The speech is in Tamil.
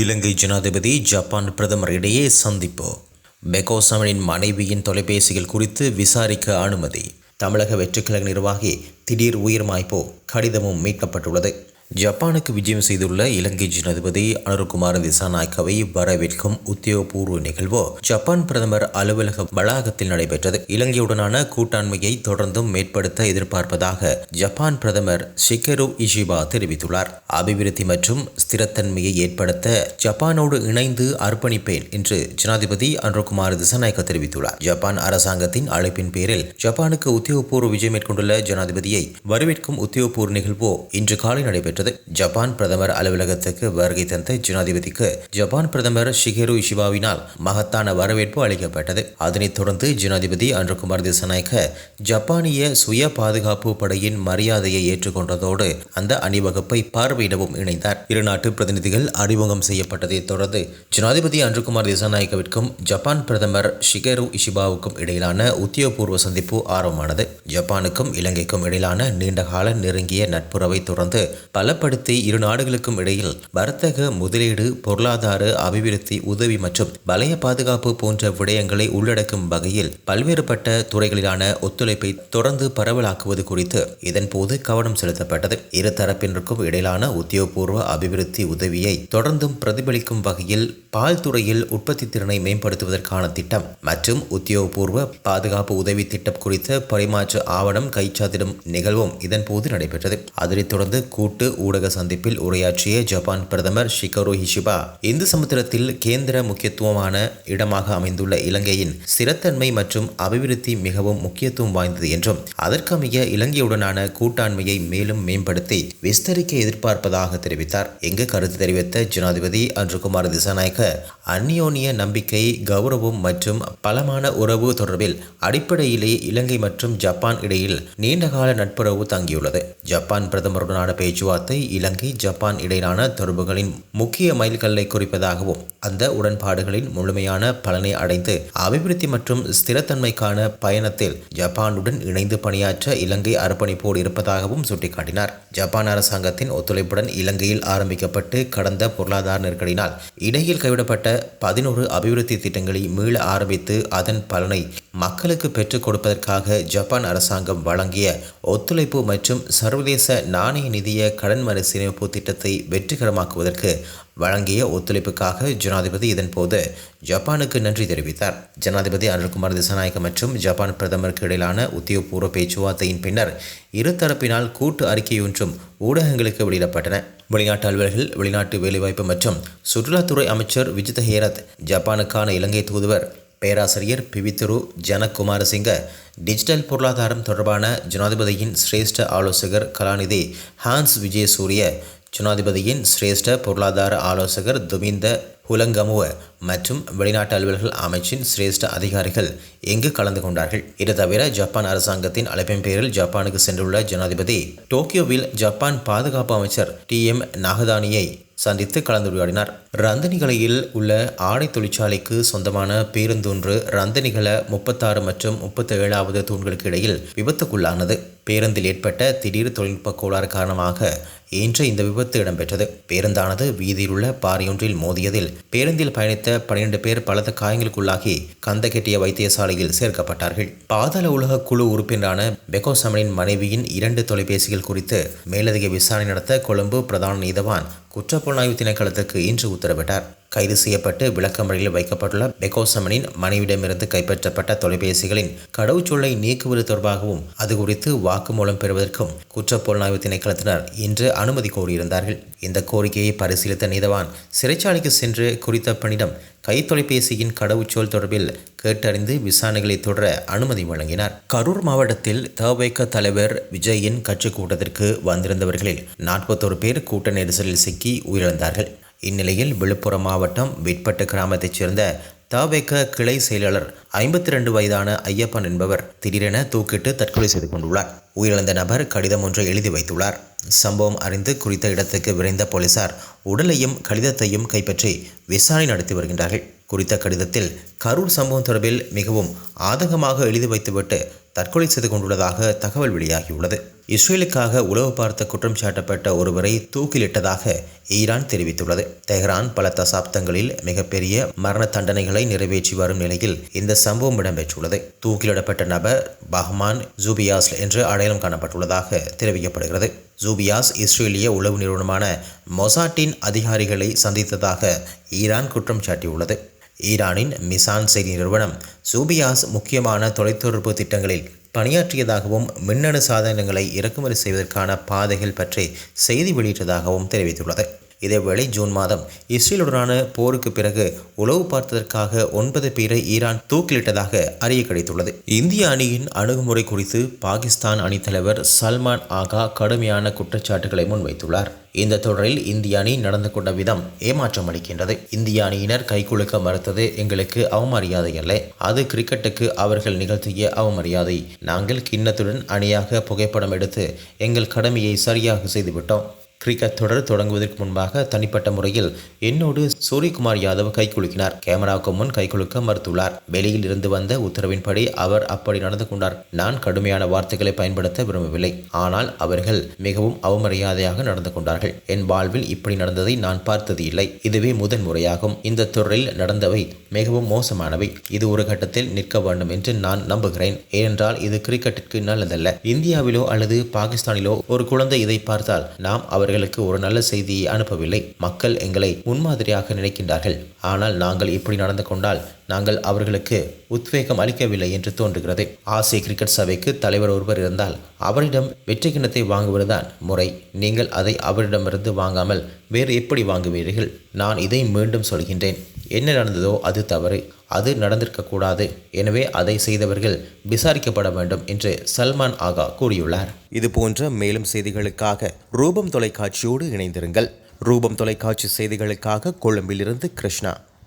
இலங்கை ஜனாதிபதி ஜப்பான் பிரதமர் இடையே சந்திப்பு. பெகோசமனின் மனைவியின் தொலைபேசிகள் குறித்து விசாரிக்க அனுமதி. தமிழக வெற்றிக்கழக நிர்வாகி திடீர் உயிர்மாய்ப்போ கடிதமும் மீட்கப்பட்டுள்ளது. ஜப்பானுக்கு விஜயம் செய்துள்ள இலங்கை ஜனாதிபதி அனுர்குமார் திசாநாயக்கவை வரவேற்கும் உத்தியோகபூர்வ நிகழ்வு. ஜப்பான் பிரதமர் அலுவலக வளாகத்தில் நடைபெற்றது. இலங்கையுடனான கூட்டாண்மையை தொடர்ந்தும் மேற்படுத்த எதிர்பார்ப்பதாக ஜப்பான் பிரதமர் ஷிகரு இஷிபா தெரிவித்துள்ளார். அபிவிருத்தி மற்றும் ஸ்திரத்தன்மையை ஏற்படுத்த ஜப்பானோடு இணைந்து அர்ப்பணிப்பேன் என்று ஜனாதிபதி அனுர்குமார் திசாநாயக்க தெரிவித்துள்ளார். ஜப்பான் அரசாங்கத்தின் அழைப்பின் பேரில் ஜப்பானுக்கு உத்தியோகபூர்வ விஜயம் மேற்கொண்டுள்ள ஜனாதிபதியை வரவேற்கும் உத்தியோகபூர்வ நிகழ்வு இன்று காலை நடைபெற்றது. நடைபெற்றது ஜப்பான் பிரதமர் அலுவலகத்துக்கு வருகை தந்த ஜனாதிபதிக்கு ஜப்பான் பிரதமர் ஷிகேரு இஷிபாவினால் மகத்தான வரவேற்பு அளிக்கப்பட்டது. அதனைத் தொடர்ந்து ஜனாதிபதி அன்றுகுமார் திசநாயக்க ஜப்பானிய சுய பாதுகாப்பு படையின் மரியாதையை ஏற்றுக்கொண்டதோடு அந்த அணிவகுப்பை பார்வையிடவும் இணைந்தார். இரு நாட்டு பிரதிநிதிகள் அறிமுகம் செய்யப்பட்டதைத் தொடர்ந்து ஜனாதிபதி அன்றுகுமார் திசாநாயக்கவிற்கும் ஜப்பான் பிரதமர் ஷிகேரு இஷிபாவுக்கும் இடையிலான உத்தியோகபூர்வ சந்திப்பு ஆரம்பமானது. ஜப்பானுக்கும் இலங்கைக்கும் இடையிலான நீண்டகால நெருங்கிய நட்புறவை தொடர்ந்து பல பலப்படுத்தி இரு நாடுகளுக்கும் இடையில் வர்த்தக முதலீடு பொருளாதார அபிவிருத்தி உதவி மற்றும் வலய பாதுகாப்பு போன்ற விடயங்களை உள்ளடக்கும் வகையில் பல்வேறுபட்ட துறைகளிலான ஒத்துழைப்பை தொடர்ந்து பரவலாக்குவது குறித்து இதன்போது கவனம் செலுத்தப்பட்டது. இரு தரப்பினருக்கும் இடையிலான உத்தியோகபூர்வ அபிவிருத்தி உதவியை தொடர்ந்தும் பிரதிபலிக்கும் வகையில் பால் துறையில் உற்பத்தி திறனை மேம்படுத்துவதற்கான திட்டம் மற்றும் உத்தியோகபூர்வ பாதுகாப்பு உதவி திட்டம் குறித்த பரிமாற்ற ஆவணம் கைச்சாத்திடும் நிகழ்வும் இதன்போது நடைபெற்றது. அதனைத் தொடர்ந்து கூட்டு ஊடக சந்திப்பில் உரையாற்றிய ஜப்பான் பிரதமர் ஷிகரோ ஹிஷிபா இந்து சமுத்திரத்தில் கேந்திர முக்கியத்துவமான இடமாக அமைந்துள்ள இலங்கையின் ஸ்திரத்தன்மை மற்றும் அபிவிருத்தி மிகவும் முக்கியத்துவம் வாய்ந்தது என்றும் அதற்கமைய இலங்கையுடனான கூட்டாண்மையை மேலும் மேம்படுத்தி விஸ்தரிக்க எதிர்பார்ப்பதாக தெரிவித்தார். எங்கு கருத்து தெரிவித்த ஜனாதிபதி அன்றுகுமார் திசாநாயக்க அந்நியோனிய நம்பிக்கை கௌரவம் மற்றும் பலமான உறவு தொடர்பில் அடிப்படையிலே இலங்கை மற்றும் ஜப்பான் இடையில் நீண்டகால நட்புறவு தங்கியுள்ளது. ஜப்பான் பிரதமருடனான பேச்சுவார்த்தை இலங்கை ஜப்பான் இடையிலான தொடர்புகளின் முக்கிய மைல்கல்லை குறிப்பதாகவும் அந்த உடன்பாடுகளின் முழுமையான பலனை அடைந்து அபிவிருத்தி மற்றும் ஸ்திரத்தன்மைக்கான பயணத்தில் ஜப்பானுடன் இணைந்து பணியாற்ற இலங்கை அர்ப்பணிப்போடு இருப்பதாகவும் சுட்டிக்காட்டினார். ஜப்பான் அரசாங்கத்தின் ஒத்துழைப்புடன் இலங்கையில் ஆரம்பிக்கப்பட்டு கடந்த பொருளாதார நெருக்கடியினால் இடையில் கைவிடப்பட்ட பதினோரு அபிவிருத்தி திட்டங்களை மீள ஆரம்பித்து அதன் பலனை மக்களுக்கு பெற்றுக் கொடுப்பதற்காக ஜப்பான் அரசாங்கம் வழங்கிய ஒத்துழைப்பு மற்றும் சர்வதேச நாணய நிதிய கடன் மறுசீரமைப்பு திட்டத்தை வெற்றிகரமாக்குவதற்கு வழங்கிய ஒத்துழைப்புக்காக ஜனாதிபதி இதன்போது ஜப்பானுக்கு நன்றி தெரிவித்தார். ஜனாதிபதி அனுர்குமார் திசநாயகம் மற்றும் ஜப்பான் பிரதமருக்கு இடையிலான உத்தியோகபூர்வ பேச்சுவார்த்தையின் பின்னர் இருதரப்பினால் கூட்டு அறிக்கையொன்றும் ஊடகங்களுக்கு வெளியிடப்பட்டன. வெளிநாட்டு அலுவலர்கள் வெளிநாட்டு வேலைவாய்ப்பு மற்றும் சுற்றுலாத்துறை அமைச்சர் விஜித ஹேரத் ஜப்பானுக்கான இலங்கை தூதுவர் பேராசிரியர் பிவித்துரு ஜனகுமாரசிங்க டிஜிட்டல் பொருளாதாரம் தொடர்பான ஜனாதிபதியின் சிரேஷ்ட ஆலோசகர் கலாநிதி ஹான்ஸ் விஜயசூரிய ஜனாதிபதியின் சிரேஷ்ட பொருளாதார ஆலோசகர் துமிந்த ஹுலங்கமுவ மற்றும் வெளிநாட்டு அலுவலர்கள் அமைச்சின் சிரேஷ்ட அதிகாரிகள் இங்கு கலந்து கொண்டார்கள்? இது தவிர ஜப்பான் அரசாங்கத்தின் அழைப்பின் பேரில் ஜப்பானுக்கு சென்றுள்ள ஜனாதிபதி டோக்கியோவில் ஜப்பான் பாதுகாப்பு அமைச்சர் டி எம் நாகதானியை சந்தித்து கலந்துரையாடினார். ரந்தனிகளையில் உள்ள ஆடை தொழிற்சாலைக்கு சொந்தமான பேருந்தொன்று ரந்தனிகள முப்பத்தாறு மற்றும் முப்பத்தி ஏழாவது தூண்களுக்கு இடையில் விபத்துக்குள்ளானது. பேருந்தில் ஏற்பட்ட திடீர் தொழில்நுட்ப கோளாறு காரணமாக இன்று இந்த விபத்து இடம்பெற்றது. பேருந்தானது வீதியிலுள்ள பாரியொன்றில் பாறையொன்றில் மோதியதில் பேருந்தில் பயணித்த பன்னிரண்டு பேர் பலத்த காயங்களுக்குள்ளாகி கந்தகெட்டிய வைத்தியசாலையில் சேர்க்கப்பட்டார்கள். பாதாள உலக குழு உறுப்பினரான பெகோசமனின் மனைவியின் இரண்டு தொலைபேசிகள் குறித்து மேலதிக விசாரணை நடத்த கொழும்பு பிரதான நீதவான் குற்றப்புலனாய்வு திணைக்களத்துக்கு இன்று உத்தரவிட்டார். கைது செய்யப்பட்டு விளக்கமறையில் வைக்கப்பட்டுள்ள பெகோசமனின் மனைவிடமிருந்து கைப்பற்றப்பட்ட தொலைபேசிகளின் கடவுச்சொல்லை நீக்குவது தொடர்பாகவும் அது குறித்து வாக்குமூலம் பெறுவதற்கும் குற்றப்புலனாய்வு திணைக்களத்தினர் இன்று அனுமதி கோரியிருந்தார்கள். இந்த கோரிக்கையை பரிசீலித்த நீதவான் சிறைச்சாலைக்கு சென்று குறித்த பணிடம் கைத்தொலைபேசியின் கடவுச்சொல் தொடர்பில் கேட்டறிந்து விசாரணைகளை தொடர அனுமதி வழங்கினார். கரூர் மாவட்டத்தில் தவைக்க தலைவர் விஜயின் கட்சி கூட்டத்திற்கு வந்திருந்தவர்களில் நாற்பத்தோரு பேர் கூட்ட நெரிசலில் சிக்கி உயிரிழந்தார்கள். இந்நிலையில் விழுப்புரம் மாவட்டம் விட்பட்டு கிராமத்தைச் சேர்ந்த தவேக கிளை செயலாளர் ஐம்பத்தி ரெண்டு வயதான ஐயப்பன் என்பவர் திடீரென தூக்கிட்டு தற்கொலை செய்து கொண்டுள்ளார். உயிரிழந்த நபர் கடிதம் ஒன்றை எழுதி வைத்துள்ளார். சம்பவம் அறிந்து குறித்த இடத்துக்கு விரைந்த போலீசார் உடலையும் கடிதத்தையும் கைப்பற்றி விசாரணை நடத்தி வருகின்றார்கள். குறித்த கடிதத்தில் கரூர் சம்பவம் தொடர்பில் மிகவும் ஆதங்கமாக எழுதி வைத்துவிட்டு தற்கொலை செய்து கொண்டுள்ளதாக தகவல் வெளியாகியுள்ளது. இஸ்ரேலுக்காக உளவு பார்த்த குற்றம் சாட்டப்பட்ட ஒருவரை தூக்கிலிட்டதாக ஈரான் தெரிவித்துள்ளது. தெஹ்ரான் பல தசாப்தங்களில் மிகப்பெரிய மரண தண்டனைகளை நிறைவேற்றி வரும் நிலையில் இந்த சம்பவம் இடம்பெற்றுள்ளது. தூக்கிலிடப்பட்ட நபர் பஹ்மான் ஜூபியாஸ் என்று அடையாளம் காணப்பட்டுள்ளதாக தெரிவிக்கப்படுகிறது. ஜூபியாஸ் இஸ்ரேலிய உளவு நிறுவனமான மொசாட்டின் அதிகாரிகளை சந்தித்ததாக ஈரான் குற்றம் சாட்டியுள்ளது. ஈரானின் மிசான் செய்தி நிறுவனம் சூபியாஸ் முக்கியமான தொலைத்தொடர்பு திட்டங்களில் பணியாற்றியதாகவும் மின்னணு சாதனங்களை இறக்குமதி செய்வதற்கான பாதைகள் பற்றி செய்தி வெளியிட்டதாகவும் தெரிவித்துள்ளது. இதேவேளை ஜூன் மாதம் இஸ்ரேலுடனான போருக்கு பிறகு உளவு பார்த்ததற்காக ஒன்பது பேரை ஈரான் தூக்கிலிட்டதாக அறிய கிடைத்துள்ளது. இந்திய அணியின் அணுகுமுறை குறித்து பாகிஸ்தான் அணித்தலைவர் சல்மான் ஆகா கடுமையான குற்றச்சாட்டுகளை முன்வைத்துள்ளார். இந்த தொடரில் இந்திய அணி நடந்து கொண்ட விதம் ஏமாற்றம் அளிக்கின்றது. இந்திய அணியினர் கைகுலுக்க மறுத்தது எங்களுக்கு அவமரியாதை அல்ல. அது கிரிக்கெட்டுக்கு அவர்கள் நிகழ்த்திய அவமரியாதை. நாங்கள் கிண்ணத்துடன் அணியாக புகைப்படம் எடுத்து எங்கள் கடமையை சரியாக செய்துவிட்டோம். கிரிக்கெட் தொடர் தொடங்குவதற்கு முன்பாக தனிப்பட்ட முறையில் என்னோடு சூரியகுமார் யாதவ் கைகுலுக்கினார் கேமராவுக்கு முன் கைகுலுக்க மறுத்துள்ளார். வெளியில் இருந்து வந்த உத்தரவின்படி அவர் அப்படி நடந்து கொண்டார். நான் கடுமையான வார்த்தைகளை பயன்படுத்த விரும்பவில்லை. ஆனால் அவர்கள் மிகவும் அவமரியாதையாக நடந்து கொண்டார்கள். என் வாழ்வில் இப்படி நடந்ததை நான் பார்த்தது இல்லை. இதுவே முதன் முறையாகும் இந்த தொடரில் நடந்தவை மிகவும் மோசமானவை. இது ஒரு கட்டத்தில் நிற்க வேண்டும் என்று நான் நம்புகிறேன். ஏனென்றால் இது கிரிக்கெட்டிற்கு நல்லதல்ல. இந்தியாவிலோ அல்லது பாகிஸ்தானிலோ ஒரு குழந்தை இதை பார்த்தால் நாம் அவர்கள் அவர்களுக்கு ஒரு நல்ல செய்தியை அனுப்பவில்லை. மக்கள் எங்களை முன்மாதிரியாக நினைக்கின்றார்கள். ஆனால் நாங்கள் இப்படி நடந்து கொண்டால் நாங்கள் அவர்களுக்கு உத்வேகம் அளிக்கவில்லை என்று தோன்றுகிறது. ஆசிய கிரிக்கெட் சபைக்கு தலைவர் ஒருவர் இருந்தால் அவரிடம் வெற்றி கிண்ணத்தை வாங்குவதுதான் முறை. நீங்கள் அதை அவரிடமிருந்து வாங்காமல் வேறு எப்படி வாங்குவீர்கள்? நான் இதை மீண்டும் சொல்கின்றேன். என்ன நடந்ததோ அது தவறு அது நடந்திருக்கக்கூடாது எனவே அதை செய்தவர்கள் விசாரிக்கப்பட வேண்டும் என்று சல்மான் ஆகா கூறியுள்ளார். இது போன்ற மேலும் செய்திகளுக்காக ரூபம் தொலைக்காட்சியோடு இணைந்திருங்கள். ரூபம் தொலைக்காட்சி செய்திகளுக்காக கொழும்பிலிருந்து கிருஷ்ணா.